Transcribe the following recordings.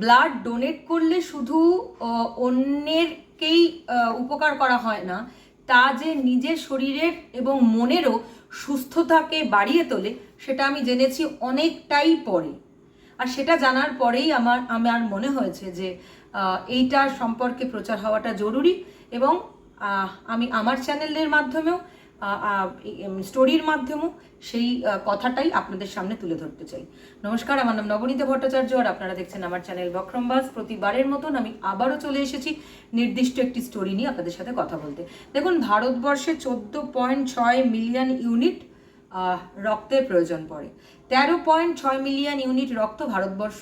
Blood donate করলে শুধু অন্যেরকেই উপকার করা হয় না, তা যে নিজের শরীরের এবং মনেরও সুস্থতাকে বাড়িয়ে তোলে, সেটা আমি জেনেছি অনেকটাই পরে। আর সেটা জানার পরেই আমার আমার মনে হয়েছে যে এইটার সম্পর্কে প্রচার হওয়াটা জরুরি এবং আমি আমার চ্যানেলের মাধ্যমেও স্টোরির মাধ্যমেও সেই কথাটাই আপনাদের সামনে তুলে ধরতে চাই। নমস্কার, আমার নাম নবনীতা ভট্টাচার্য আর আপনারা দেখছেন আমার চ্যানেল বক্রমবাস প্রতিবারের মতন আমি আবারও চলে এসেছি নির্দিষ্ট একটি স্টোরি নিয়ে আপনাদের সাথে কথা বলতে। দেখুন, ভারতবর্ষে চোদ্দ পয়েন্ট ছয় মিলিয়ন ইউনিট রক্তের প্রয়োজন পড়ে। তেরো পয়েন্ট ছয় মিলিয়ন ইউনিট রক্ত ভারতবর্ষ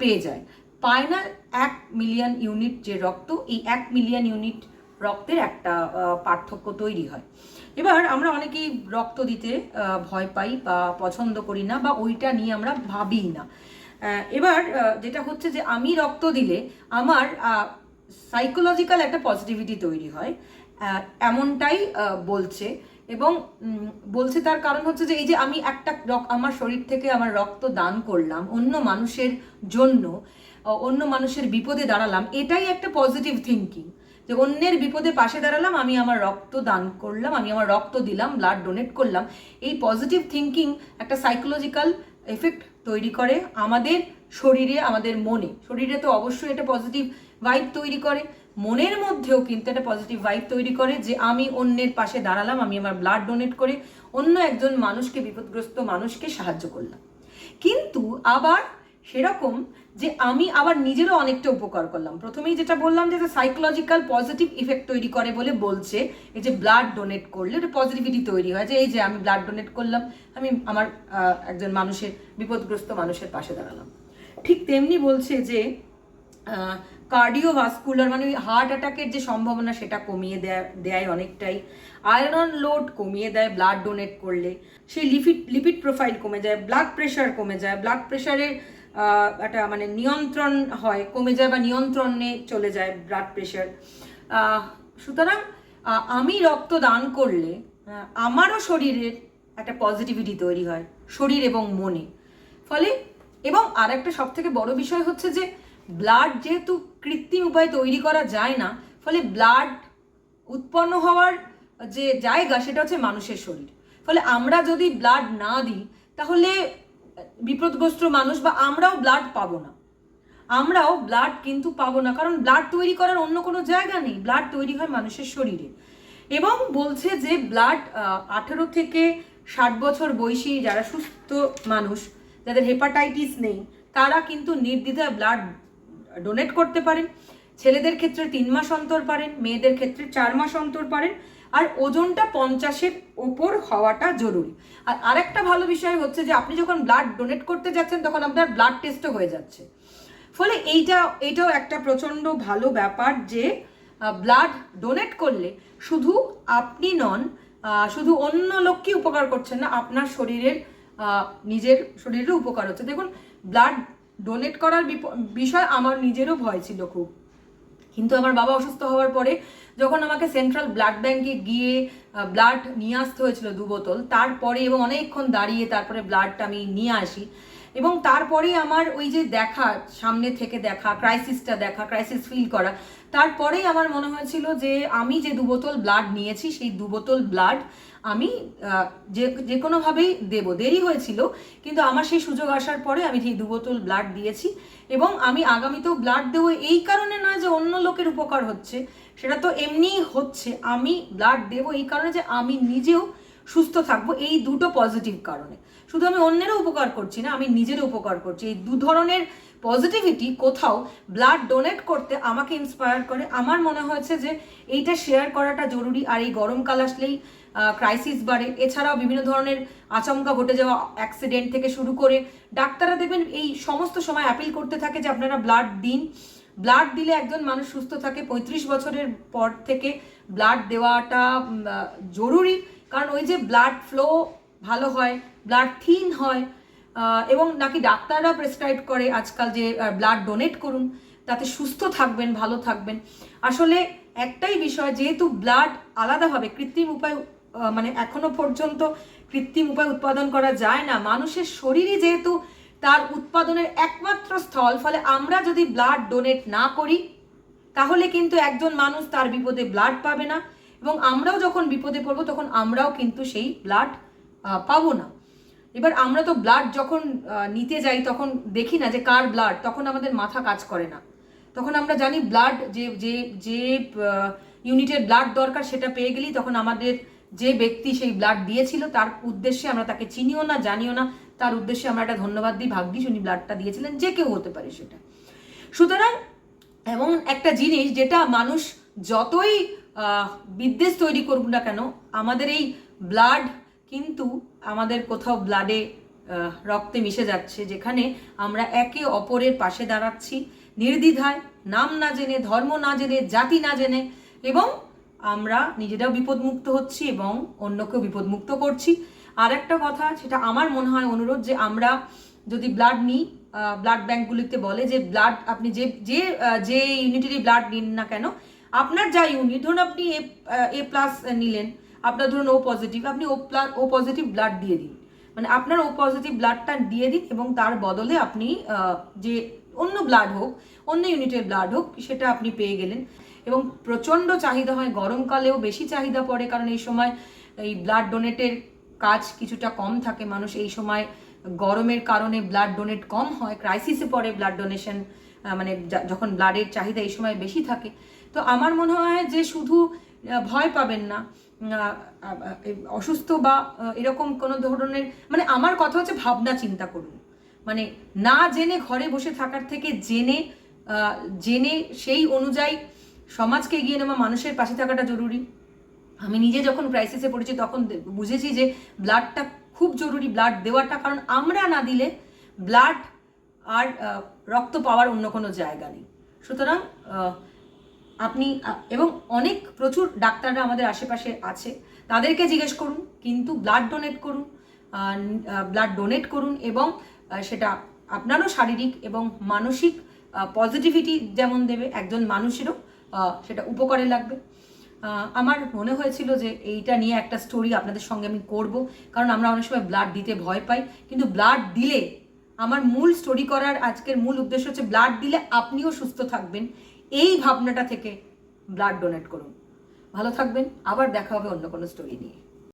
পেয়ে যায়। পায় না এক মিলিয়ন ইউনিট যে রক্ত, এই এক মিলিয়ন ইউনিট রক্তের একটা পার্থক্য তৈরি হয়। এবার আমরা অনেকেই রক্ত দিতে ভয় পাই বা পছন্দ করি না বা ওইটা নিয়ে আমরা ভাবি না। এবার যেটা হচ্ছে যে আমি রক্ত দিলে আমার সাইকোলজিক্যাল একটা পজিটিভিটি তৈরি হয় এমনটাই বলছে। এবং বলছে তার কারণ হচ্ছে যে এই যে আমি একটা আমার শরীর থেকে আমার রক্ত দান করলাম, অন্য মানুষের জন্য অন্য মানুষের বিপদে দাঁড়ালাম, এটাই একটা পজিটিভ থিঙ্কিং যে অন্যের বিপদে পাশে দাঁড়ালাম, আমি আমার রক্ত দান করলাম, আমি আমার রক্ত দিলাম ব্লাড ডোনেট করলাম। এই পজিটিভ থিঙ্কিং একটা সাইকোলজিক্যাল এফেক্ট তৈরি করে আমাদের শরীরে, আমাদের মনে। শরীরে তো অবশ্যই এটা পজিটিভ ভাইব তৈরি করে। মনের মধ্যেও কিন্তু একটা পজিটিভ ভাইব তৈরি করে যে আমি অন্যের পাশে দাঁড়ালাম, আমি আমার ব্লাড ডোনেট করে অন্য একজন মানুষকে, বিপদগ্রস্ত মানুষকে সাহায্য করলাম। কিন্তু আবার সেরকম যে আমি আবার নিজেরও অনেকটা উপকার করলাম। প্রথমেই যেটা বললাম যে সাইকোলজিক্যাল পজিটিভ ইফেক্ট তৈরি করে বলে বলছে, এই যে ব্লাড ডোনেট করলে একটা পজিটিভিটি তৈরি হয়। যে এই যে আমি ব্লাড ডোনেট করলাম, আমি আমার একজন মানুষের, বিপদগ্রস্ত মানুষের পাশে দাঁড়ালাম। ঠিক তেমনি বলছে যে কার্ডিওভাস্কুলার মানে হার্ট অ্যাটাকের যে সম্ভাবনা, সেটা কমিয়ে দেয় দেয় অনেকটাই। আয়রন লোড কমিয়ে দেয় ব্লাড ডোনেট করলে। সেই লিপিড লিপিড প্রোফাইল কমে যায় ব্লাড প্রেশার কমে যায়। ব্লাড প্রেশারের একটা মানে নিয়ন্ত্রণ হয়, কমে যায় বা নিয়ন্ত্রণে চলে যায় ব্লাড প্রেশার সুতরাং আমি রক্ত দান করলে আমারও শরীরের একটা পজিটিভিটি তৈরি হয়, শরীর এবং মনে। ফলে, এবং আর একটা সব থেকে বড় বিষয় হচ্ছে যে ব্লাড যেহেতু কৃত্রিম উপায়ে তৈরি করা যায় না, ফলে ব্লাড উৎপন্ন হওয়ার যে জায়গা, সেটা হচ্ছে মানুষের শরীর। ফলে আমরা যদি ব্লাড না দিই, তাহলে বিপদগ্রস্ত মানুষ বা আমরাও ব্লাড পাবো না। আমরাও ব্লাড কিন্তু পাবো না, কারণ ব্লাড তৈরি করার অন্য কোনো জায়গা নেই। ব্লাড তৈরি হয় মানুষের শরীরে। এবং বলছে যে ব্লাড আঠেরো থেকে ষাট বছর বয়সী যারা সুস্থ মানুষ, যাদের হেপাটাইটিস নেই, তারা কিন্তু নির্দ্বিধায় ব্লাড ডোনেট করতে পারেন। ছেলেদের ক্ষেত্রে তিন মাস অন্তর পারেন, মেয়েদের ক্ষেত্রে চার মাস অন্তর পারেন। আর ওজনটা পঞ্চাশের ওপর হওয়াটা জরুরি। আর আরেকটা ভালো বিষয় হচ্ছে যে, আপনি যখন ব্লাড ডোনেট করতে যাচ্ছেন, তখন আপনার ব্লাড টেস্টও হয়ে যাচ্ছে। ফলে এইটা, এটাও একটা প্রচণ্ড ভালো ব্যাপার যে ব্লাড ডোনেট করলে শুধু আপনি নন শুধু অন্য লোককে উপকার করছেন না, আপনার শরীরের নিজের শরীরেরও উপকার হচ্ছে। দেখুন ব্লাড ডোনেট করার বিষয় আমার নিজেরও ভয় ছিল খুব। কিন্তু আমার বাবা অসুস্থ হওয়ার পরে যখন আমাকে সেন্ট্রাল ব্লাড ব্যাংকে গিয়ে ব্লাড নিয়ে আসতে হয়েছিল দু বোতল, তারপরে এবং অনেকক্ষণ দাঁড়িয়ে তারপরে ব্লাডটা আমি নিয়ে আসি। এবং তারপরে আমার ওই যে দেখা, সামনে থেকে দেখা ক্রাইসিসটা দেখা ক্রাইসিস ফিল করা তারপরেই আমার মনে হয়েছিল যে আমি যে দু বোতল ব্লাড নিয়েছি, সেই দু বোতল ব্লাড আমি যে যে কোনোভাবেই দেবো। দেরি হয়েছিল, কিন্তু আমার সেই সুযোগ আসার পরে আমি সেই দু বোতল ব্লাড দিয়েছি এবং আমি আগামীতেও ব্লাড দেবো, এই কারণে নয় যে অন্য লোকের উপকার হচ্ছে, সেটা তো এমনিই হচ্ছে। আমি ব্লাড দেবো এই কারণে যে আমি নিজেও সুস্থ থাকব, এই দুটো পজিটিভ কারণে। শুধু আমি অন্যেরও উপকার করছি না, আমি নিজেরও উপকার করছি। এই দু ধরনের পজিটিভিটি কোথাও ব্লাড ডোনেট করতে আমাকে ইন্সপায়ার করে। আমার মনে হয়েছে যে এইটা শেয়ার করাটা জরুরি আর এই গরমকাল আসলেই ক্রাইসিস বাড়ে। এছাড়াও বিভিন্ন ধরনের আচমকা ঘটে যাওয়া অ্যাক্সিডেন্ট থেকে শুরু করে ডাক্তাররা দেখবেন এই সমস্ত সময় অ্যাপিল করতে থাকে যে আপনারা ব্লাড দিন। ব্লাড দিলে একজন মানুষ সুস্থ থাকে। পঁয়ত্রিশ বছরের পর থেকে ব্লাড দেওয়াটা জরুরি। কারণ ওই যে ব্লাড ফ্লো ভালো হয় ব্লাড থিন হয় এবং নাকি ডাক্তাররা প্রেসক্রাইব করে আজকাল যে ব্লাড ডোনেট করুন, তাতে সুস্থ থাকবেন, ভালো থাকবেন। আসলে একটাই বিষয়, যেহেতু ব্লাড আলাদাভাবে কৃত্রিম উপায় মানে এখনও পর্যন্ত কৃত্রিম উপায় উৎপাদন করা যায় না। মানুষের শরীরই যেহেতু তার উৎপাদনের একমাত্র স্থল, ফলে আমরা যদি ব্লাড ডোনেট না করি, তাহলে কিন্তু একজন মানুষ তার বিপদে ব্লাড পাবে না। এবং আমরাও যখন বিপদে পড়ব, তখন আমরাও কিন্তু সেই ব্লাড পাবো না। এবার আমরা তো ব্লাড যখন নিতে যাই তখন দেখি না যে কার ব্লাড তখন আমাদের মাথা কাজ করে না। তখন আমরা জানি ব্লাড যে যে যে ইউনিটের ব্লাড দরকার সেটা পেয়ে গেলেই তখন আমাদের যে ব্যক্তি সেই ব্লাড দিয়েছিল তার উদ্দেশ্যে আমরা তাকে চিনিও না, জানিও না, তার উদ্দেশ্যে আমরা একটা ধন্যবাদ দিই, ভাগ্যিস উনি ব্লাডটা দিয়েছিলেন, যে কেউ হতে পারে সেটা। সুতরাং এমন একটা জিনিস যেটা মানুষ যতই বিদ্বেষ তৈরি করুক না কেন, আমাদের এই ব্লাড কিন্তু আমাদের কোথাও ব্লাডে রক্তে মিশে যাচ্ছে, যেখানে আমরা একে অপরের পাশে দাঁড়াচ্ছি, নির্দ্বিধায়, নাম না জেনে, ধর্ম না জেনে, জাতি না জেনে, এবং আমরা নিজেরাও বিপদমুক্ত হচ্ছি এবং অন্যকেও বিপদমুক্ত করছি। আর একটা কথা, সেটা আমার মনে হয় অনুরোধ যে আমরা যদি ব্লাড নিই ব্লাড ব্যাঙ্কগুলিতে বলে যে ব্লাড আপনি যে যে যে ইউনিটেরই ব্লাড নিন না কেন, আপনার যা ইউনিট ধরুন আপনি এ এ প্লাস নিলেন আপনার ধরুন ও পজিটিভ আপনি ও ও পজিটিভ ব্লাড দিয়ে দিন। মানে আপনার ও পজিটিভ ব্লাডটা দিয়ে দিন এবং তার বদলে আপনি যে অন্য ব্লাড হোক, অন্য ইউনিটের ব্লাড হোক, সেটা আপনি পেয়ে গেলেন। এবং প্রচণ্ড চাহিদা হয় গরমকালেও বেশি চাহিদা পড়ে, কারণ এই সময় এই ব্লাড ডোনেটের কাজ কিছুটা কম থাকে। মানুষ এই সময় গরমের কারণে ব্লাড ডোনেট কম হয় ক্রাইসিসে পড়ে ব্লাড ডোনেশন মানে যখন ব্লাডের চাহিদা এই সময় বেশি থাকে। তো আমার মনে হয় যে শুধু ভয় পাবেন না। অসুস্থ বা এরকম কোনো ধরনের মানে আমার কথা হচ্ছে ভাবনা চিন্তা করুন। মানে না জেনে ঘরে বসে থাকার থেকে জেনে জেনে সেই অনুযায়ী সমাজকে এগিয়ে নেওয়া মানুষের পাশে থাকাটা জরুরি। আমি নিজে যখন ক্রাইসিসে পড়েছি তখন বুঝেছি যে ব্লাডটা খুব জরুরি ব্লাড দেওয়াটা, কারণ আমরা না দিলে ব্লাড আর রক্ত পাওয়ার অন্য কোনো জায়গা নেই। সুতরাং আপনি, এবং অনেক প্রচুর ডাক্তাররা আমাদের আশেপাশে আছে। তাদেরকে জিজ্ঞেস করুন, কিন্তু ব্লাড ডোনেট করুন ব্লাড ডোনেট করুন এবং সেটা আপনারও শারীরিক এবং মানসিক পজিটিভিটি যেমন দেবে, একজন মানুষেরও সেটা উপকারে লাগবে। আমার মনে হয়েছিল যে এইটা নিয়ে একটা স্টোরি আপনাদের সঙ্গে আমি করব, কারণ আমরা অনেক সময় ব্লাড দিতে ভয় পাই। কিন্তু ব্লাড দিলে, আমার মূল স্টোরি করার আজকের মূল উদ্দেশ্য হচ্ছে ব্লাড দিলে আপনিও সুস্থ থাকবেন। এই ভাবনাটা থেকে ব্লাড ডোনেট করুন। ভালো থাকবেন, আবার দেখা হবে অন্য কোনো স্টোরি নিয়ে।